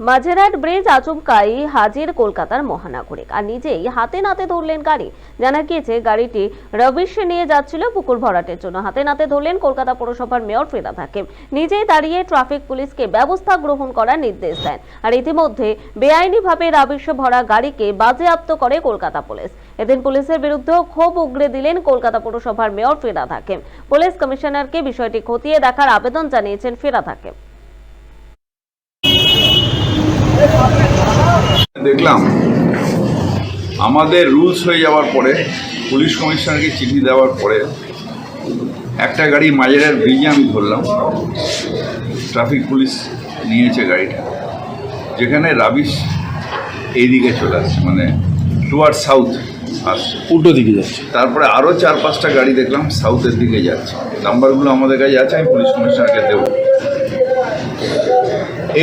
Majerhat bridge আচমকাই হাজির কলকাতার মহানাগরিক। আর নিজেই হাতে নাতে ধরলেন গাড়ি। জানা গিয়েছে, গাড়িটি রবিশ নিয়ে যাচ্ছিল পুকুর ভরাটের জন্য। হাতে নাতে ধরলেন কলকাতা পৌরসভার মেয়র ফেরাদ হাকিম নিজেই দাঁড়িয়ে ট্রাফিক পুলিশকে ব্যবস্থা গ্রহণ করার নির্দেশ দেন। আর ইতিমধ্যে বেআইনিভাবে রাবিশ ভরা গাড়িকে বাজেয়াপ্ত করে কলকাতা পুলিশ। এদিন পুলিশের বিরুদ্ধেও ক্ষোভ উগরে দিলেন কলকাতা পৌরসভার মেয়র ফেরাদ হাকিম পুলিশ কমিশনারকে বিষয়টি খতিয়ে দেখার আবেদন জানিয়েছেন ফেরাদ হাকিম দেখলাম আমাদের রুলস হয়ে যাওয়ার পরে পুলিশ কমিশনারকে চিঠি দেওয়ার পরে একটা গাড়ি মাঝের ব্রিজে আমি ধরলাম। ট্রাফিক পুলিশ নিয়েছে গাড়িটা। যেখানে রাবিশ এইদিকে চলে আসছে মানে টুয়ার্ড সাউথ আসছে। উল্টো দিকে যাচ্ছে। তারপরে আরও চার পাঁচটা গাড়ি দেখলাম সাউথের দিকে যাচ্ছে। নাম্বারগুলো আমাদের কাছে আছে আমি পুলিশ কমিশনারকে দেবো।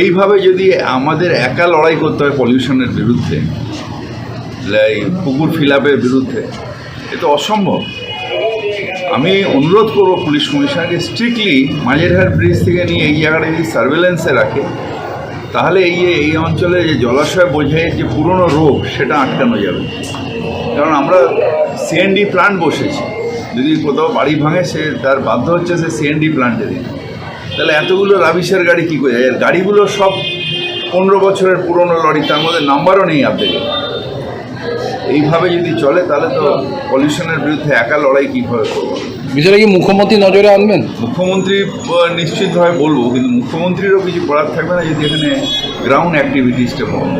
এইভাবে যদি আমাদের একা লড়াই করতে হয় পলিউশনের বিরুদ্ধে এই পুকুর ফিলাপের বিরুদ্ধে, এ তো অসম্ভব। আমি অনুরোধ করব পুলিশ কমিশনারকে স্ট্রিক্টলি মাঝেরহাট ব্রিজ থেকে নিয়ে এই জায়গাটা যদি সার্ভেলেন্সে রাখে, তাহলে এই এই অঞ্চলে যে জলাশয় বোঝায় যে পুরনো রোগ, সেটা আটকানো যাবে। কারণ আমরা সিএনডি প্ল্যান্ট বসেছি। যদি কোথাও বাড়ি ভাঙে, সে তার বাধ্য হচ্ছে সে সিএনডি প্ল্যান্টে দিন তাহলে এতগুলো রাবিশের গাড়ি কী করে? এর গাড়িগুলো সব পনেরো বছরের পুরনো লরি তার মধ্যে নাম্বারও নেই আপনাকে এইভাবে যদি চলে তাহলে তো পলিউশনের বিরুদ্ধে একা লড়াই কীভাবে করব? বিষয়টা কি মুখ্যমন্ত্রী নজরে আনবেন? মুখ্যমন্ত্রী নিশ্চিতভাবে বলব কিন্তু মুখ্যমন্ত্রীরও কিছু করার থাকবে না যদি এখানে গ্রাউন্ড অ্যাক্টিভিটিসটা বন্ধ।